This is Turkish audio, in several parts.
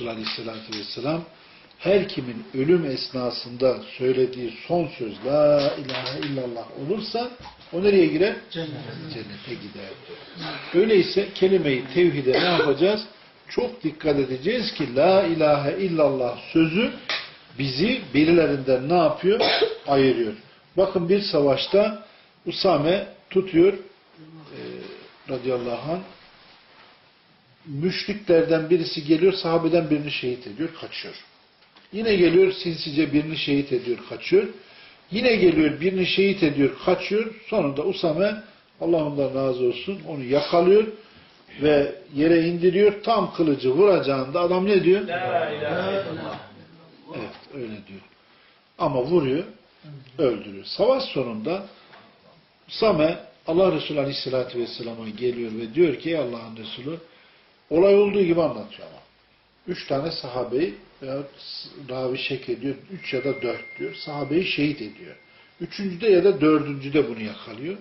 Resulü Aleyhisselatü Vesselam her kimin ölüm esnasında söylediği son söz La ilahe illallah olursa o nereye girer? Cennete. Cennete gider. Öyleyse kelime-i tevhide ne yapacağız? Çok dikkat edeceğiz ki La ilahe illallah sözü bizi birilerinden ne yapıyor? Ayırıyor. Bakın bir savaşta Usame tutuyor e, radıyallahu anh müşriklerden birisi geliyor, sahabeden birini şehit ediyor, kaçıyor. Yine geliyor, sinsice birini şehit ediyor, kaçıyor. Yine geliyor, birini şehit ediyor, kaçıyor. Sonunda Usame, Allah ondan razı olsun, onu yakalıyor ve yere indiriyor. Tam kılıcı vuracağında adam ne diyor? La ilahe illallah. Evet, öyle diyor. Ama vuruyor, öldürüyor. Savaş sonunda Usame, Allah Resulü Aleyhisselatü Vesselam'a geliyor ve diyor ki, "Ey Allah'ın Resulü, olay olduğu gibi anlatıyor ama. Üç tane sahabeyi ravi şek ediyor. Üç ya da dört diyor. Sahabeyi şehit ediyor. Üçüncüde ya da dördüncüde bunu yakalıyor.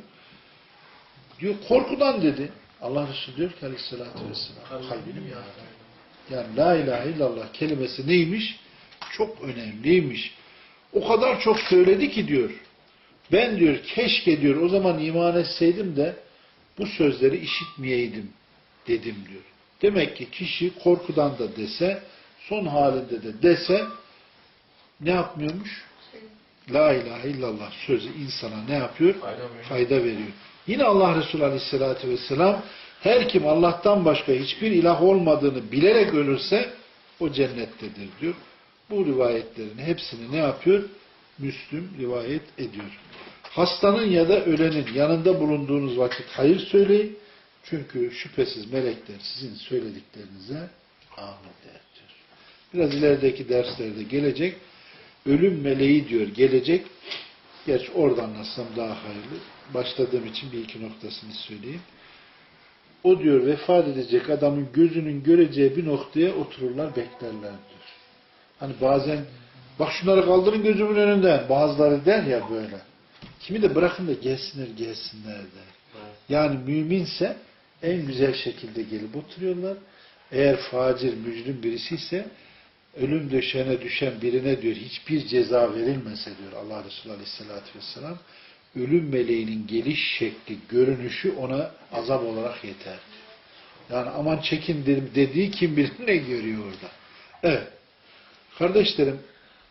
Diyor korkudan dedi. Allah Resulü diyor ki aleyhissalatü vesselam kalbini yarattı? Yani la ilahe illallah kelimesi neymiş? Çok önemliymiş. O kadar çok söyledi ki diyor. Ben diyor keşke diyor o zaman iman etseydim de bu sözleri işitmeyeydim dedim diyor. Demek ki kişi korkudan da dese, son halinde de dese ne yapmıyormuş? La ilahe illallah sözü insana ne yapıyor? Fayda veriyor. Yine Allah Resulü Aleyhisselatü Vesselam her kim Allah'tan başka hiçbir ilah olmadığını bilerek ölürse o cennettedir diyor. Bu rivayetlerin hepsini ne yapıyor? Müslüm rivayet ediyor. Hastanın ya da ölenin yanında bulunduğunuz vakit hayır söyleyin. Çünkü şüphesiz melekler sizin söylediklerinize amin der diyor. Biraz ilerideki derslerde gelecek. Ölüm meleği diyor gelecek. Geç oradan anlatsam daha hayırlı. Başladığım için bir iki noktasını söyleyeyim. O diyor vefat edecek adamın gözünün göreceği bir noktaya otururlar beklerler diyor. Hani bazen bak şunları kaldırın gözümün önünden. Bazıları der ya böyle. Kimi de bırakın da gelsinler gelsinler der. Yani müminse en güzel şekilde gelip oturuyorlar. Eğer facir, mücrim birisi ise ölüm döşeğine düşen birine diyor hiçbir ceza verilmese diyor Allah Resulü Aleyhisselatü Vesselam ölüm meleğinin geliş şekli, görünüşü ona azap olarak yeter. Yani aman çekin dedim dediği kim bilir ne görüyor orada. Evet. Kardeşlerim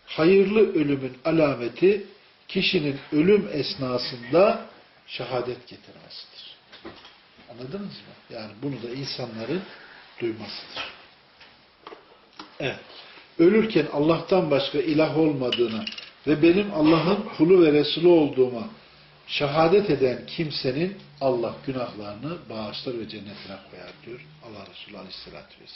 hayırlı ölümün alameti kişinin ölüm esnasında şehadet getirmesidir. Anladınız mı? Yani bunu da insanların duymasıdır. Evet. Ölürken Allah'tan başka ilah olmadığına ve benim Allah'ın kulu ve Resulü olduğuma şehadet eden kimsenin Allah günahlarını bağışlar ve cennetine koyar diyor Allah Resulü Aleyhisselatü Vesselam.